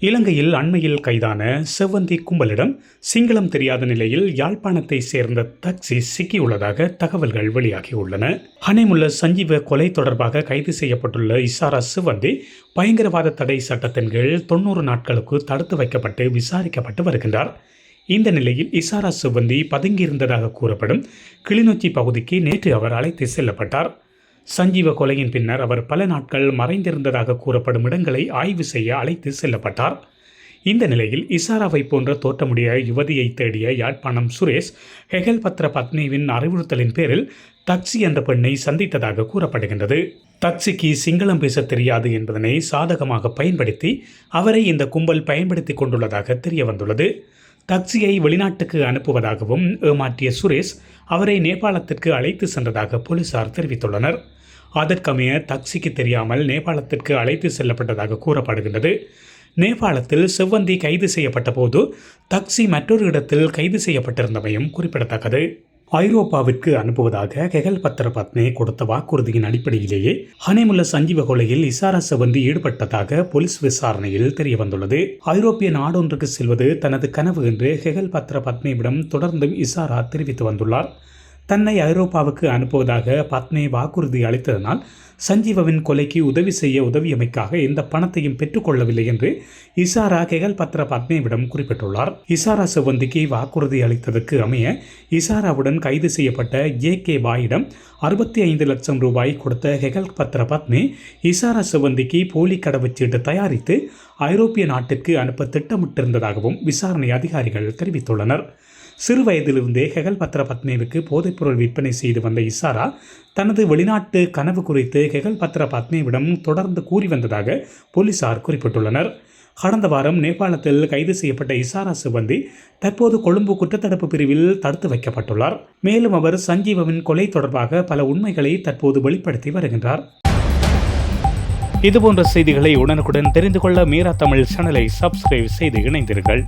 இலங்கையில் அண்மையில் கைதான செவ்வந்தி கும்பலிடம் சிங்களம் தெரியாத நிலையில் யாழ்ப்பாணத்தை சேர்ந்த தக்சி சிக்கியுள்ளதாக தகவல்கள் வெளியாகியுள்ளன. ஹனேமுள்ள சஞ்சீவ கொலை தொடர்பாக கைது செய்யப்பட்டுள்ள இசாரா சிவந்தி பயங்கரவாத தடை சட்டத்தின் கீழ் தொண்ணூறு நாட்களுக்கு தடுத்து வைக்கப்பட்டு விசாரிக்கப்பட்டு வருகின்றார். இந்த நிலையில் இசாரா சிவந்தி பதுங்கியிருந்ததாக கூறப்படும் கிளிநொச்சி பகுதிக்கு நேற்று அவர் அழைத்து செல்லப்பட்டார். சஞ்சீவ கொலையின் பின்னர் அவர் பல நாட்கள் மறைந்திருந்ததாக கூறப்படும் இடங்களை ஆய்வு செய்ய அழைத்து செல்லப்பட்டார். இந்த நிலையில் இசாராவை போன்ற தோற்றமுடைய யுவதியை தேடிய யாழ்ப்பாணம் சுரேஷ் ஹெகல் பத்ர பத்னிவின் அறிவுறுத்தலின் பேரில் தக்சி என்ற பெண்ணை சந்தித்ததாக கூறப்படுகின்றது. தக்சிக்கு சிங்களம் பேச தெரியாது என்பதனை சாதகமாக பயன்படுத்தி அவரை இந்த கும்பல் பயன்படுத்தி கொண்டுள்ளதாக தெரிய வந்துள்ளது தக்சியை வெளிநாட்டுக்கு அனுப்புவதாகவும் ஏமாற்றிய சுரேஷ் அவரை நேபாளத்திற்கு அழைத்து சென்றதாக போலீசார் தெரிவித்துள்ளனர். அதற்கமைய தக்சிக்கு தெரியாமல் நேபாளத்திற்கு அழைத்து செல்லப்பட்டதாக கூறப்படுகின்றது. நேபாளத்தில் செவ்வந்தி கைது செய்யப்பட்ட போது தக்சி மற்றொரு இடத்தில் கைது செய்யப்பட்டிருந்தமையும் குறிப்பிடத்தக்கது. ஐரோப்பாவிற்கு அனுப்புவதாக கெகல் பத்திர பத்னே கொடுத்த வாக்குறுதியின் அடிப்படையிலேயே ஹனேமுல்ல சஞ்சீவ கொலையில் இசாரா செவந்தி ஈடுபட்டதாக போலீஸ் விசாரணையில் தெரிய வந்துள்ளது ஐரோப்பிய நாடொன்றுக்கு செல்வது தனது கனவு என்று ஹெகல் பத்திர பத்னியிடம் தொடர்ந்து இசாரா தெரிவித்து வந்துள்ளார். தன்னை ஐரோப்பாவுக்கு அனுப்புவதாக பத்னே வாக்குறுதி அளித்ததனால் சஞ்சீவவின் கொலைக்கு உதவி செய்ய உதவியமைக்காக எந்த பணத்தையும் பெற்றுக்கொள்ளவில்லை என்று இசாரா கெகல் பத்ர பத்னேவிடம் குறிப்பிட்டுள்ளார். இசாரா சிவந்திக்கு வாக்குறுதி அளித்ததற்கு அமைய இசாராவுடன் கைது செய்யப்பட்ட ஜே கே பாயிடம் அறுபத்தி ஐந்து லட்சம் ரூபாய் கொடுத்த ஹெகல் பத்ர பத்னி இசாரா சிவந்திக்கு போலி கடவுச்சீட்டு தயாரித்து ஐரோப்பிய நாட்டிற்கு அனுப்ப திட்டமிட்டிருந்ததாகவும் விசாரணை அதிகாரிகள் தெரிவித்துள்ளனர். சிறு வயதிலிருந்தே ஹெகல் பத்ர பத்மேவுக்கு போதைப்பொருள் விற்பனை செய்து வந்த இசாரா தனது வெளிநாட்டு கனவு குறித்து ஹெகல் பத்ர பத்மேவிடம் தொடர்ந்து கூறி வந்ததாக போலீசார் குறிப்பிட்டுள்ளனர். கடந்த வாரம் நேபாளத்தில் கைது செய்யப்பட்ட இசாரா சிபந்தி தற்போது கொழும்பு குற்றத்தடுப்பு பிரிவில் தடுத்து வைக்கப்பட்டுள்ளார். மேலும் அவர் சஞ்சீவவின் கொலை தொடர்பாக பல உண்மைகளை தற்போது வெளிப்படுத்தி வருகின்றார். இதுபோன்ற செய்திகளை உடனுக்குடன் தெரிந்து கொள்ள மீரா தமிழ் சேனலை சப்ஸ்கிரைப் செய்து இணைந்தீர்கள்